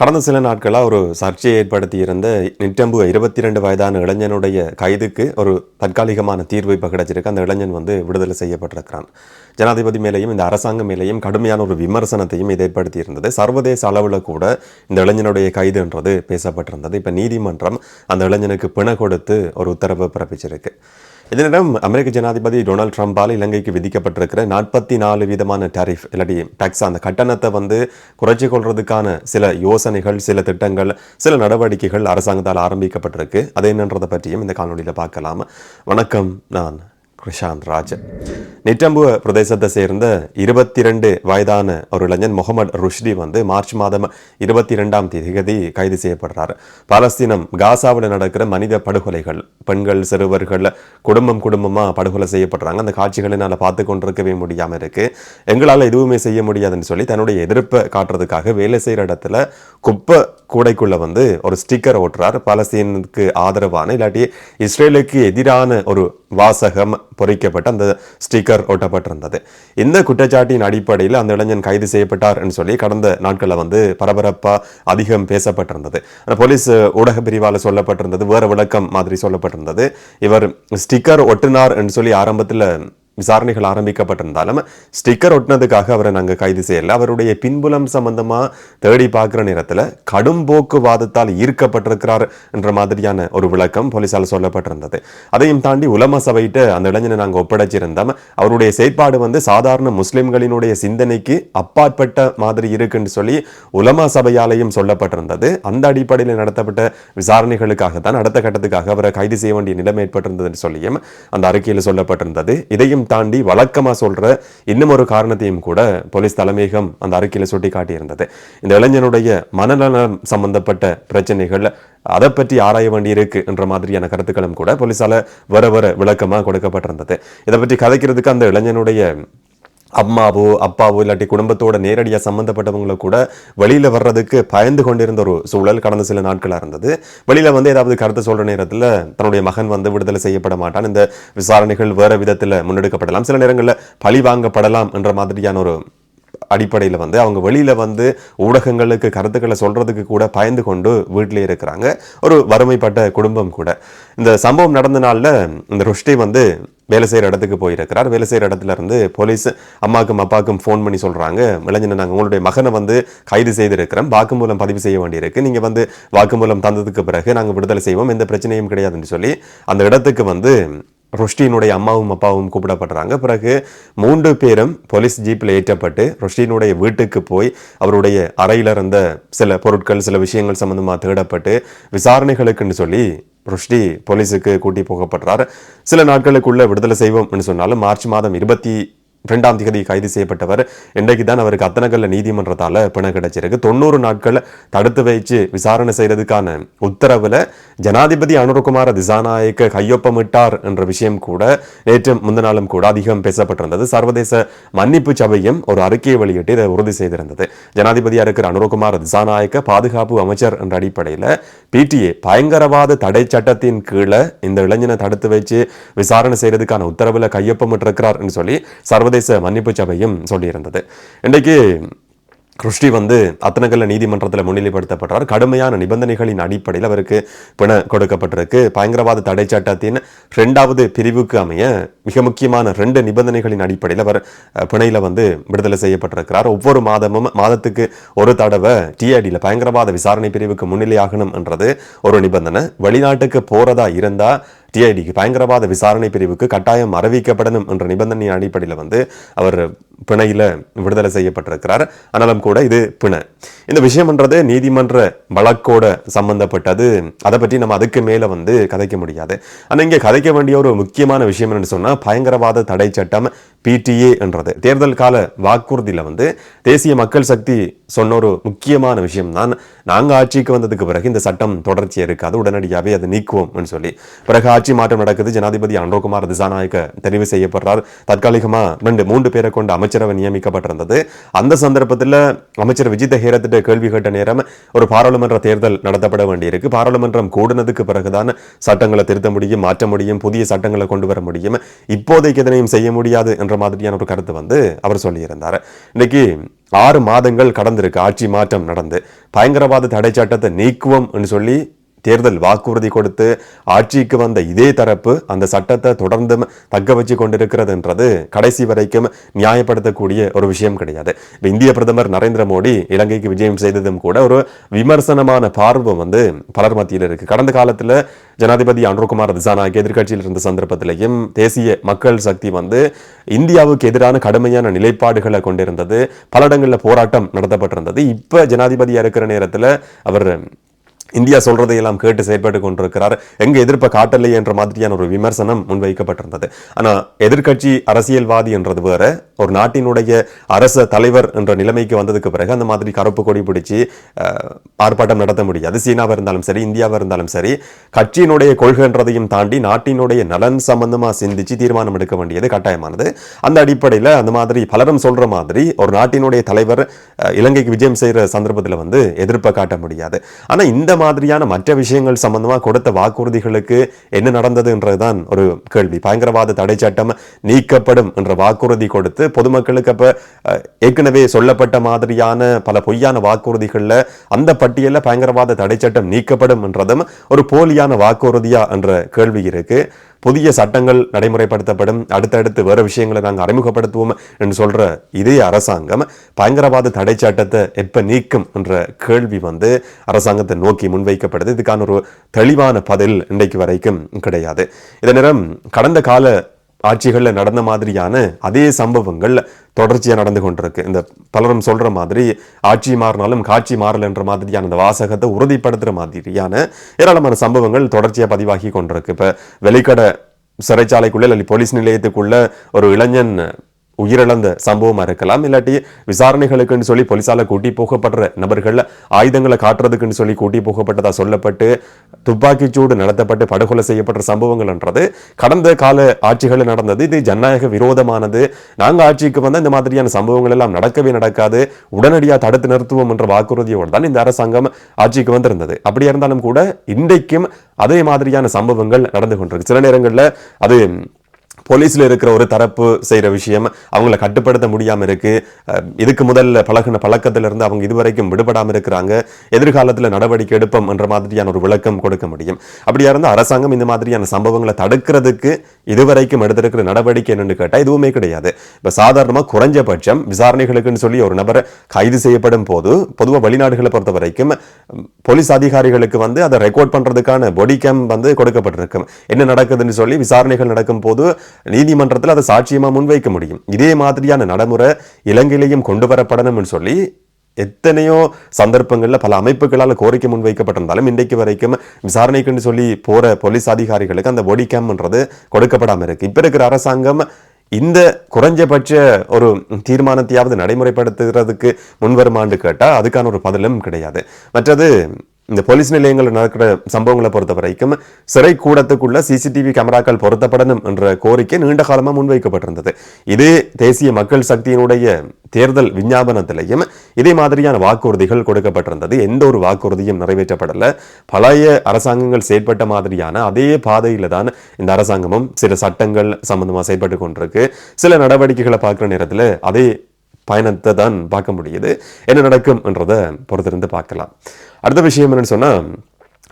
கடந்த சில நாட்களாக ஒரு சர்ச்சையை ஏற்படுத்தியிருந்த நிட்டம்பு இருபத்தி ரெண்டு வயதான இளைஞனுடைய கைதுக்கு ஒரு தற்காலிகமான தீர்வு இப்போ கிடைச்சிருக்கு. அந்த இளைஞன் வந்து விடுதலை செய்யப்பட்டிருக்கிறான். ஜனாதிபதி மேலேயும் இந்த அரசாங்கம் மேலேயும் கடுமையான ஒரு விமர்சனத்தையும் இது ஏற்படுத்தி இருந்தது சர்வதேச அளவில் கூட இந்த இளைஞனுடைய கைதுன்றது பேசப்பட்டிருந்தது. இப்போ நீதிமன்றம் அந்த இளைஞனுக்கு பிணை கொடுத்து ஒரு உத்தரவு பிறப்பிச்சிருக்கு. இதனிடம் அமெரிக்க ஜனாதிபதி டொனால்ட் ட்ரம்பால் இலங்கைக்கு விதிக்கப்பட்டிருக்கிற நாற்பத்தி நாலு விதமான டாரிஃப் இல்லாட்டி டாக்ஸ் அந்த கட்டணத்தை வந்து குறைச்சி கொள்றதுக்கான சில யோசனைகள் சில திட்டங்கள் சில நடவடிக்கைகள் அரசாங்கத்தால் ஆரம்பிக்கப்பட்டிருக்கு. அது என்னன்றதை பற்றியும் இந்த காணொலியில் பார்க்கலாம். வணக்கம் நான் கிருஷாந்த் ராஜன் நிட்டம்புவ பிரதேசத்தை சேர்ந்த இருபத்தி ரெண்டு வயதான ஒரு இளைஞன் முகமது ருஷ்டி வந்து மார்ச் மாதம் இருபத்தி ரெண்டாம் தேதி கைது செய்யப்படுறார் பாலஸ்தீனம் காசாவில் நடக்கிற மனித படுகொலைகள் பெண்கள் சிறுவர்கள் குடும்பம் குடும்பமாக படுகொலை செய்யப்படுறாங்க அந்த காட்சிகளை என்னால் பார்த்து கொண்டிருக்கவே முடியாமல் இருக்கு எங்களால் எதுவுமே செய்ய முடியாதுன்னு சொல்லி தன்னுடைய எதிர்ப்பை காட்டுறதுக்காக வேலை செய்கிற இடத்துல குப்பை கூடைக்குள்ள வந்து ஒரு ஸ்டிக்கர் ஓட்டுறார் பாலஸ்தீனுக்கு ஆதரவான இல்லாட்டி இஸ்ரேலுக்கு எதிரான ஒரு வாசகம் பொறிக்கப்பட்ட அந்த ஸ்டிக்கர் ஒட்டப்பட்டிருந்தது. இந்த குற்றச்சாட்டின் அடிப்படையில் அந்த இளைஞன் கைது செய்யப்பட்டார் என்று சொல்லி கடந்த நாட்களில் வந்து பரபரப்பாக அதிகம் பேசப்பட்டிருந்தது. போலீஸ் ஊடக பிரிவால் சொல்லப்பட்டிருந்தது வேற விளக்கம் மாதிரி சொல்லப்பட்டிருந்தது. இவர் ஸ்டிக்கர் ஒட்டினார் என்று சொல்லி ஆரம்பத்தில் விசாரணைகள் ஆரம்பிக்கப்பட்டிருந்தாலும் ஸ்டிக்கர் ஒட்டினதுக்காக அவரை நாங்கள் கைது செய்யல. அவருடைய பின்புலம் சம்பந்தமாக தேடி பார்க்குற நேரத்தில் கடும் போக்குவாதத்தால் ஈர்க்கப்பட்டிருக்கிறார் என்ற மாதிரியான ஒரு விளக்கம் போலீசால் சொல்லப்பட்டிருந்தது. அதையும் தாண்டி உலம சபையிட்ட அந்த இளைஞனை நாங்கள் ஒப்படைச்சிருந்தோம். அவருடைய செயற்பாடு வந்து சாதாரண முஸ்லிம்களினுடைய சிந்தனைக்கு அப்பாற்பட்ட மாதிரி இருக்குன்னு சொல்லி உலமா சபையாலையும் சொல்லப்பட்டிருந்தது. அந்த அடிப்படையில் நடத்தப்பட்ட விசாரணைகளுக்காக தான் அடுத்த கட்டத்துக்காக அவரை கைது செய்ய வேண்டிய நிலைமை ஏற்பட்டிருந்ததுன்னு சொல்லியும் அந்த அறிக்கையில் சொல்லப்பட்டிருந்தது. இதையும் தாண்டி வழக்கமாக சொல்கிற இன்னும் ஒரு காரணத்தையும் கூட போலீஸ் தலைமையகம் அந்த அறிக்கையில் சுட்டி காட்டியிருந்தது இந்த இளைஞனுடைய மனநலம் சம்பந்தப்பட்ட பிரச்சனைகள் அதை பற்றி ஆராய வேண்டியிருக்கு என்ற மாதிரியான கருத்துக்களும் கூட போலீஸால் வர வர விளக்கமாக கொடுக்கப்பட்டிருந்தது. இதை பற்றி கதைக்கிறதுக்கு அந்த இளைஞனுடைய அம்மாவோ அப்பாவோ இல்லாட்டி குடும்பத்தோட நேரடியாக சம்மந்தப்பட்டவங்கள கூட வெளியில் வர்றதுக்கு பயந்து கொண்டிருந்த ஒரு சூழல் கடந்த சில நாட்களாக இருந்தது. வெளியில் வந்து ஏதாவது கருத்து சொல்கிற நேரத்தில் தன்னுடைய மகன் வந்து விடுதலை செய்யப்பட மாட்டான். இந்த விசாரணைகள் வேறு விதத்தில் முன்னெடுக்கப்படலாம். சில நேரங்களில் பழி வாங்கப்படலாம் என்ற மாதிரியான ஒரு அடிப்படையில் வந்து அவங்க வெளியில் வந்து ஊடகங்களுக்கு கருத்துக்களை சொல்கிறதுக்கு கூட பயந்து கொண்டு வீட்டிலே இருக்கிறாங்க. ஒரு வறுமைப்பட்ட குடும்பம் கூட. இந்த சம்பவம் நடந்த நாளில் இந்த ருஷ்டி வந்து வேலை செய்கிற இடத்துக்கு போயிருக்கிறார். வேலை செய்கிற இடத்துல இருந்து போலீஸ் அம்மாக்கும் அப்பாவுக்கும் ஃபோன் பண்ணி சொல்கிறாங்க இளைஞனை நாங்கள் உங்களுடைய மகனை வந்து கைது செய்திருக்கிறோம். வாக்குமூலம் பதிவு செய்ய வேண்டியிருக்கு. நீங்கள் வந்து வாக்குமூலம் தந்ததுக்கு பிறகு நாங்கள் விடுதலை செய்வோம். எந்த பிரச்சனையும் கிடையாதுன்னு சொல்லி அந்த இடத்துக்கு வந்து ருஷ்டியினுடைய அம்மாவும் அப்பாவும் கூப்பிடப்படுறாங்க. பிறகு மூன்று பேரும் போலீஸ் ஜீப்பில் ஏற்றப்பட்டு ருஷ்டியினுடைய வீட்டுக்கு போய் அவருடைய அறையில் இருந்த சில பொருட்கள் சில விஷயங்கள் சம்மந்தமாக தேடப்பட்டு விசாரணைகளுக்குன்னு சொல்லி ருஷ்டி போலீஸுக்கு கூட்டி போகப்படுறார். சில நாட்களுக்குள்ள விடுதலை செய்வோம்னு சொன்னாலும் மார்ச் மாதம் இருபத்தி ரெண்டாம் திகதி கைது செய்யப்பட்டவர். இன்றைக்கு தான் அவருக்கு அத்தனகல்ல நீதிமன்றத்தால பிணை கிடைச்சிருக்கு. தொண்ணூறு நாட்கள் தடுத்து வைச்சு விசாரணை செய்யறதுக்கான உத்தரவுல ஜனாதிபதி அனுரகுமார திசாநாயக்க கையொப்பமிட்டார் என்ற விஷயம் கூட நேற்று முந்த நாளும் கூட அதிகம் பேசப்பட்டிருந்தது. சர்வதேச மன்னிப்பு சபையும் ஒரு அறிக்கையை வெளியிட்டு இதை உறுதி செய்திருந்தது. ஜனாதிபதியா இருக்கிற அனுரகுமார திசாநாயக்க பாதுகாப்பு அமைச்சர் என்ற அடிப்படையில் பிடிஏ பயங்கரவாத தடை சட்டத்தின் கீழே இந்த இளைஞனை தடுத்து வச்சு விசாரணை செய்யறதுக்கான உத்தரவுல கையொப்பமிட்டிருக்கிறார் சொல்லி சர்வ சர்வதேச மன்னிப்பு சபையும் சொல்லியிருந்தது. இன்றைக்கு கிருஷ்டி வந்து அத்தனகல்ல நீதிமன்றத்தில் முன்னிலைப்படுத்தப்பட்டார் கடுமையான நிபந்தனைகளின் அடிப்படையில் அவருக்கு பிண கொடுக்கப்பட்டிருக்கு. பயங்கரவாத தடை சட்டத்தின் ரெண்டாவது பிரிவுக்கு அமைய மிக முக்கியமான ரெண்டு நிபந்தனைகளின் அடிப்படையில் அவர் பிணையில் வந்து விடுதலை செய்யப்பட்டிருக்கிறார். ஒவ்வொரு மாதமும் மாதத்துக்கு ஒரு தடவை டிஐடியில் பயங்கரவாத விசாரணை பிரிவுக்கு முன்னிலையாகணும் என்றது ஒரு நிபந்தனை. வெளிநாட்டுக்கு போறதா இருந்தால் டிஐடிக்கு பயங்கரவாத விசாரணை பிரிவுக்கு கட்டாயம் அறிவிக்கப்படணும் என்ற நிபந்தனையின் அடிப்படையில் வந்து அவர் பிணையில் விடுதலை செய்யப்பட்டிருக்கிறார். ஆனாலும் கூட இது பிணை. இந்த விஷயம்ன்றது நீதிமன்ற வழக்கோட சம்பந்தப்பட்டது. அதை பற்றி நம்ம அதுக்கு மேலே வந்து கதைக்க முடியாது. ஆனால் இங்கே கதைக்க வேண்டிய ஒரு முக்கியமான விஷயம் என்னன்னு சொன்னால் பயங்கரவாத தடை சட்டம் பிடிஏ என்றது. தேர்தல் கால வாக்குறுதியில் வந்து தேசிய மக்கள் சக்தி சொன்ன ஒரு முக்கியமான விஷயம். தான் நாங்கள் ஆட்சிக்கு வந்ததுக்கு பிறகு இந்த சட்டம் தொடர்ச்சியாக இருக்காது உடனடியாகவே அதை நீக்குவோம்னு சொல்லி. பிறகு ஆட்சி மாற்றம் நடக்குது. ஜனாதிபதி அன்ரோகுமார் திசாநாயக்க தெரிவு செய்யப்படுறார். தற்காலிகமாக ரெண்டு மூன்று பேரை கொண்ட அமைச்சரவை நியமிக்கப்பட்டிருந்தது. அந்த சந்தர்ப்பத்தில் அமைச்சர் விஜித ஹேரத்திட்ட கேள்வி கேட்ட நேரம் ஒரு பாராளுமன்ற தேர்தல் நடத்தப்பட வேண்டியிருக்கு. பாராளுமன்றம் கூடினதுக்கு பிறகுதான் சட்டங்களை திருத்த முடியும் மாற்ற முடியும் புதிய சட்டங்களை கொண்டு வர முடியும். இப்போதைக்கு எதனையும் செய்ய முடியாது என்ற மாதிரியான ஒரு கருத்து வந்து அவர் சொல்லியிருந்தார். இன்னைக்கு ஆறு மாதங்கள் கடந்திருக்கு. ஆட்சி மாற்றம் நடந்து. பயங்கரவாத தடை சட்டத்தை நீக்குவோம் என்று சொல்லி தேர்தல் வாக்குறுதி கொடுத்து ஆட்சிக்கு வந்த இதே தரப்பு அந்த சட்டத்தை தொடர்ந்து தக்க வச்சு கொண்டிருக்கிறதுன்றது கடைசி வரைக்கும் நியாயப்படுத்தக்கூடிய ஒரு விஷயம் கிடையாது. இந்திய பிரதமர் நரேந்திர மோடி இலங்கைக்கு விஜயம் செய்ததும் கூட ஒரு விமர்சனமான பார்வை வந்து பலர் மத்தியில் இருக்கு. கடந்த காலத்தில் ஜனாதிபதி அனுர்குமார் திசானாக்கு எதிர்க்கட்சியில் இருந்த சந்தர்ப்பத்திலையும் தேசிய மக்கள் சக்தி வந்து இந்தியாவுக்கு எதிரான கடுமையான நிலைப்பாடுகளை கொண்டிருந்தது. பல இடங்களில் போராட்டம் நடத்தப்பட்டிருந்தது. இப்போ ஜனாதிபதியாக இருக்கிற நேரத்தில் அவர் இந்தியா சொல்றதை எல்லாம் கேட்டு செயற்பட்டு கொண்டிருக்கிறார். எங்க எதிர்ப்பை காட்டலை என்ற மாதிரியான ஒரு விமர்சனம் முன்வைக்கப்பட்டிருந்தது. ஆனா எதிர்கட்சி அரசியல்வாதி என்றது வேற. ஒரு நாட்டினுடைய அரச தலைவர் என்ற நிலைமைக்கு வந்ததுக்கு பிறகு அந்த மாதிரி கருப்பு கொடி பிடிச்சி ஆர்ப்பாட்டம் நடத்த முடியாது. சீனாவா இருந்தாலும் சரி இந்தியாவா இருந்தாலும் சரி கட்சியினுடைய கொள்கைன்றதையும் தாண்டி நாட்டினுடைய நலன் சம்பந்தமா சிந்திச்சு தீர்மானம் எடுக்க வேண்டியது கட்டாயமானது. அந்த அடிப்படையில் அந்த மாதிரி பலரும் சொல்ற மாதிரி ஒரு நாட்டினுடைய தலைவர் இலங்கைக்கு விஜயம் செய்யற சந்தர்ப்பத்தில் வந்து எதிர்ப்பை காட்ட முடியாது. ஆனா இந்த மாதிரியான மற்ற விஷயங்கள் சம்பந்தமாக கொடுத்த வாக்குறுதிகளுக்கு என்ன நடந்ததுன்றதுதான் ஒரு கேள்வி. பயங்கரவாத தடை சட்டம் நீக்கப்படும் என்ற வாக்குறுதி கொடுத்து பொதுமக்களுக்கு அப்போ ஏற்கனவே சொல்லப்பட்ட மாதிரியான பல பொய்யான வாக்குறுதிகளில் அந்த பட்டியலில் பயங்கரவாத தடை சட்டம் நீக்கப்படும் என்றதும் ஒரு போலியான வாக்குறுதியா என்ற கேள்வி இருக்கு. புதிய சட்டங்கள் நடைமுறைப்படுத்தப்படும் அடுத்தடுத்து வேறு விஷயங்களை நாங்கள் அறிமுகப்படுத்துவோம் என்று சொல்கிற இதே அரசாங்கம் பயங்கரவாத தடை சட்டத்தை எப்போ நீக்கும் என்ற கேள்வி வந்து அரசாங்கத்தை நோக்கி முன்வைக்கப்படுது. இதுக்கான ஒரு தெளிவான பதில் இன்றைக்கு வரைக்கும் கிடையாது. இதே நேரம் கடந்த கால ஆட்சிகளில் நடந்த மாதிரியான அதே சம்பவங்கள் தொடர்ச்சியாக நடந்து கொண்டிருக்கு. இந்த பலரும் சொல்ற மாதிரி ஆட்சி மாறினாலும் காட்சி மாறலன்ற மாதிரியான அந்த வாசகத்தை உறுதிப்படுத்துற மாதிரியான ஏராளமான சம்பவங்கள் தொடர்ச்சியாக பதிவாகி கொண்டிருக்கு. இப்போ வெளிக்கடை சிறைச்சாலைக்குள்ளே இல்லை போலீஸ் நிலையத்துக்குள்ளே ஒரு இளைஞன் உயிரிழந்த சம்பவமா இருக்கலாம் இல்லாட்டி விசாரணைகளுக்குன்னு சொல்லி போலீசால கூட்டி போகப்படுற நபர்கள் ஆயுதங்களை காட்டுறதுக்குன்னு சொல்லி கூட்டி போகப்பட்டதா சொல்லப்பட்டு துப்பாக்கிச்சூடு நடத்தப்பட்டு படுகொலை செய்யப்பட்ட சம்பவங்கள்ன்றது கடந்த கால ஆட்சிகளில் நடந்தது. இது ஜனநாயக விரோதமானது. நாங்கள் ஆட்சிக்கு வந்த இந்த மாதிரியான சம்பவங்கள் எல்லாம் நடக்கவே நடக்காது. உடனடியாக தடுத்து நிறுத்துவோம் என்ற வாக்குறுதியோடு தான் இந்த அரசாங்கம் ஆட்சிக்கு வந்திருந்தது. அப்படியா இருந்தாலும் கூட இன்றைக்கும் அதே மாதிரியான சம்பவங்கள் நடந்து கொண்டிருக்கு. சில நேரங்களில் அது போலீஸில் இருக்கிற ஒரு தரப்பு செய்கிற விஷயம் அவங்கள கட்டுப்படுத்த முடியாமல் இருக்கு. இதுக்கு முதல்ல பழகின பழக்கத்திலிருந்து அவங்க இதுவரைக்கும் விடுபடாமல் இருக்கிறாங்க. எதிர்காலத்தில் நடவடிக்கை எடுப்போம் என்ற மாதிரியான ஒரு விளக்கம் கொடுக்க முடியும். அப்படியா இருந்தால் அரசாங்கம் இந்த மாதிரியான சம்பவங்களை தடுக்கிறதுக்கு இதுவரைக்கும் எடுத்திருக்கிற நடவடிக்கை என்னென்னு கேட்டால் எதுவுமே கிடையாது. இப்போ சாதாரணமாக குறைஞ்சபட்சம் விசாரணைகளுக்குன்னு சொல்லி ஒரு நபர் கைது செய்யப்படும் போது பொதுவாக வெளிநாடுகளை பொறுத்த வரைக்கும் போலீஸ் அதிகாரிகளுக்கு வந்து அதை ரெக்கார்ட் பண்றதுக்கான பொடி கேம் வந்து கொடுக்கப்பட்டிருக்கும். என்ன நடக்குதுன்னு சொல்லி விசாரணைகள் நடக்கும் போது நீதிமன்றத்தில் அதை சாட்சியமாக முன்வைக்க முடியும். இதே மாதிரியான நடைமுறை இலங்கையிலையும் கொண்டு வரப்படணும்னு சொல்லி எத்தனையோ சந்தர்ப்பங்களில் பல அமைப்புகளால் கோரிக்கை முன்வைக்கப்பட்டிருந்தாலும் இன்றைக்கு வரைக்கும் விசாரணைக்குன்னு சொல்லி போகிற போலீஸ் அதிகாரிகளுக்கு அந்த பொடி கேம்ன்றது இருக்குது இப்போ இருக்கிற அரசாங்கம் இந்த குறைஞ்சபட்ச ஒரு தீர்மானத்தையாவது நடைமுறைப்படுத்துகிறதுக்கு முன்வருமான்னு கேட்டால் அதுக்கான ஒரு பதிலும் கிடையாது. மற்றது இந்த போலீஸ் நிலையங்களில் நடக்கிற சம்பவங்களை பொறுத்த வரைக்கும் சிறை கூடத்துக்குள்ள சிசிடிவி கேமராக்கள் பொருத்தப்படணும் என்ற கோரிக்கை நீண்ட காலமாக முன்வைக்கப்பட்டிருந்தது. இதே தேசிய மக்கள் சக்தியினுடைய தேர்தல் விஞ்ஞாபனத்திலையும் இதே மாதிரியான வாக்குறுதிகள் கொடுக்கப்பட்டிருந்தது. எந்த ஒரு வாக்குறுதியும் நிறைவேற்றப்படல. பழைய அரசாங்கங்கள் செயற்பட்ட மாதிரியான அதே பாதையில் தான் இந்த அரசாங்கமும் சில சட்டங்கள் சம்பந்தமாக செயல்பட்டு கொண்டிருக்கு. சில நடவடிக்கைகளை பார்க்குற நேரத்தில் அதே பயணத்தை தான் பார்க்க முடியுது. என்ன நடக்கும் என்றதை பொறுத்திருந்து பார்க்கலாம். அடுத்த விஷயம் என்னன்னு சொன்னா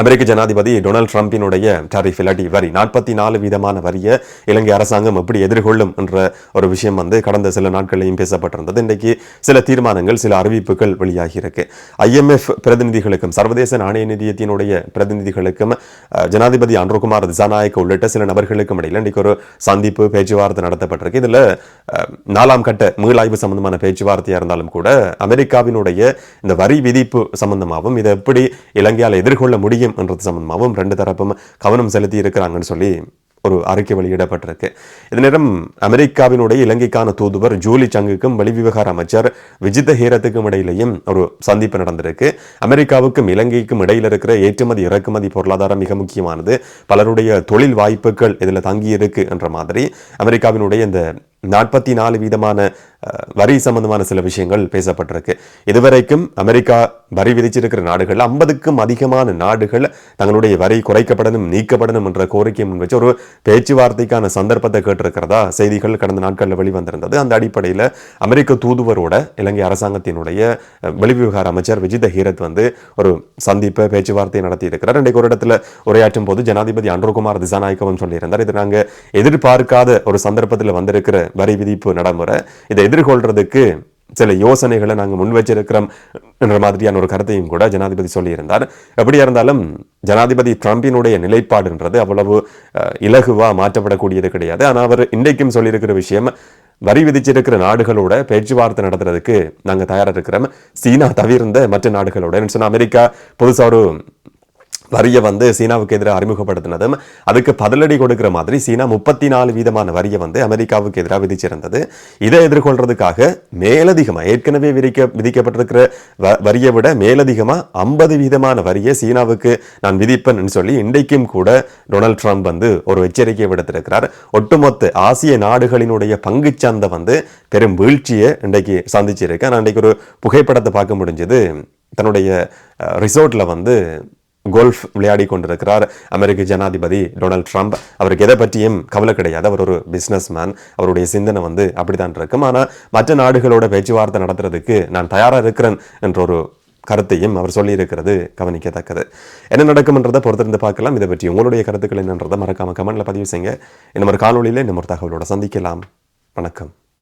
அமெரிக்க ஜனாதிபதி டொனால்ட் ட்ரம்பினுடைய டாரிஃப் இல்லாட்டி வரி நாற்பத்தி நாலு வீதமான வரியை இலங்கை அரசாங்கம் எப்படி எதிர்கொள்ளும் என்ற ஒரு விஷயம் வந்து கடந்த சில நாட்களையும் பேசப்பட்டிருந்தது. இன்றைக்கு சில தீர்மானங்கள் சில அறிவிப்புகள் வெளியாகி இருக்கு ஐஎம்எஃப் பிரதிநிதிகளுக்கும் சர்வதேச நாணய நிதியத்தினுடைய பிரதிநிதிகளுக்கும் ஜனாதிபதி அன்ருகுமார் திசாநாயக்க உள்ளிட்ட சில நபர்களுக்கும் இடையில் இன்றைக்கு ஒரு சந்திப்பு பேச்சுவார்த்தை நடத்தப்பட்டிருக்கு. இதுல நாலாம் கட்ட மீளாய்வு சம்பந்தமான பேச்சுவார்த்தையாக இருந்தாலும் கூட அமெரிக்காவினுடைய இந்த வரி விதிப்பு சம்பந்தமாகவும் இதை எப்படி இலங்கையால் எதிர்கொள்ள முடியும் என்றது சம்பந்தமாகவும் ரெண்டு தரப்பும் கவனம் செலுத்தி இருக்கிறாங்கன்னு சொல்லி ஒரு அறிக்கை வெளியிடப்பட்டிருக்கு. இது நேரம் அமெரிக்காவினுடைய இலங்கைக்கான தூதுவர் ஜூலி சங்குக்கும் வெளிவிவகார அமைச்சர் விஜித ஹீரத்துக்கும் இடையிலையும் ஒரு சந்திப்பு நடந்திருக்கு. அமெரிக்காவுக்கும் இலங்கைக்கும் இடையில் இருக்கிற ஏற்றுமதி இறக்குமதி பொருளாதாரம் மிக முக்கியமானது. பலருடைய தொழில் வாய்ப்புகள் இதில் தங்கி இருக்கு என்ற மாதிரி அமெரிக்காவினுடைய இந்த நாற்பத்தி நாலு வீதமான வரி சம்பந்தமான சில விஷயங்கள் பேசப்பட்டிருக்கு. இதுவரைக்கும் அமெரிக்கா வரி விதிச்சிருக்கிற நாடுகள் ஐம்பதுக்கும் அதிகமான நாடுகள் தங்களுடைய வரி குறைக்கப்படணும் நீக்கப்படணும் என்ற கோரிக்கை முன் வச்சு ஒரு பேச்சுவார்த்தைக்கான சந்தர்ப்பத்தை கேட்டிருக்கிறதா? செய்திகள் கடந்த நாட்களில் வெளிவந்திருந்தது. அந்த அடிப்படையில் அமெரிக்க தூதுவரோட இலங்கை அரசாங்கத்தினுடைய வெளிவிவகார அமைச்சர் விஜித ஹீரத் வந்து ஒரு சந்திப்பை பேச்சுவார்த்தை நடத்தி இருக்கிறார் இன்றைக்கு ஒரு இடத்துல உரையாற்றும் போது ஜனாதிபதி அன்றுகுமார் திசாநாயக்கவும் சொல்லியிருந்தார். இது நாங்கள் எதிர்பார்க்காத ஒரு சந்தர்ப்பத்தில் வந்திருக்கிற வரி விதிப்பு நடைமுறை. இதை எதிர்கொள்றதுக்கு சில யோசனைகளை நாங்கள் முன் வச்சிருக்கிறோம் என்ற மாதிரியான ஒரு கருத்தையும் கூட ஜனாதிபதி சொல்லியிருந்தார். எப்படியா இருந்தாலும் ஜனாதிபதி ட்ரம்பினுடைய நிலைப்பாடுன்றது அவ்வளவு இலகுவாக இலகுவா மாற்றப்படக்கூடியது கிடையாது. ஆனால் அவர் இன்றைக்கும் சொல்லியிருக்கிற விஷயம் வரி விதிச்சிருக்கிற நாடுகளோட பேச்சுவார்த்தை நடத்துறதுக்கு நாங்கள் தயாராக இருக்கிறோம். சீனா தவிர்ந்த மற்ற நாடுகளோட சொன்னால் சொன்னா அமெரிக்கா புதுசா ஒரு வரியை வந்து சீனாவுக்கு எதிராக அறிமுகப்படுத்தினதும் அதுக்கு பதிலடி கொடுக்கிற மாதிரி சீனா முப்பத்தி நாலு வீதமான வரியை வந்து அமெரிக்காவுக்கு எதிராக விதிச்சிருந்தது. இதை எதிர்கொள்றதுக்காக மேலதிகமாக ஏற்கனவே விதிக்க விதிக்கப்பட்டிருக்கிற வ- வரியை விட மேலதிகமாக ஐம்பது வீதமான வரியை சீனாவுக்கு நான் விதிப்பேன்னு சொல்லி இன்றைக்கும் கூட டொனால்ட் ட்ரம்ப் வந்து ஒரு எச்சரிக்கை விடுத்திருக்கிறார். ஒட்டுமொத்த ஆசிய நாடுகளினுடைய பங்குச் சந்தை வந்து பெரும் வீழ்ச்சியை இன்றைக்கு சந்திச்சிருக்கு. நான் இன்றைக்கு ஒரு புகைப்படத்தை பார்க்க முடிஞ்சது. தன்னுடைய ரிசோர்ட்டில் வந்து கோல்ஃப் விளையாடி கொண்டிருக்கிறார் அமெரிக்க ஜனாதிபதி டொனால்ட் ட்ரம்ப். அவருக்கு எதை பற்றியும் கவலை கிடையாது. அவர் ஒரு பிஸ்னஸ் மேன் அவருடைய சிந்தனை வந்து அப்படித்தான் இருக்கும். ஆனால் மற்ற நாடுகளோட பேச்சுவார்த்தை நடத்துறதுக்கு நான் தயாராக இருக்கிறேன் என்ற ஒரு கருத்தையும் அவர் சொல்லியிருக்கிறது கவனிக்கத்தக்கது. என்ன நடக்கும்ன்றதை பொறுத்திருந்து பார்க்கலாம். இதை பற்றி உங்களுடைய கருத்துக்கள் என்னன்றதை மறக்காமல் கமெண்ட்ல பதிவு செய்யுங்க. இன்னும் ஒரு காணொலியில் இன்னும் ஒரு தகவலோட சந்திக்கலாம். வணக்கம்.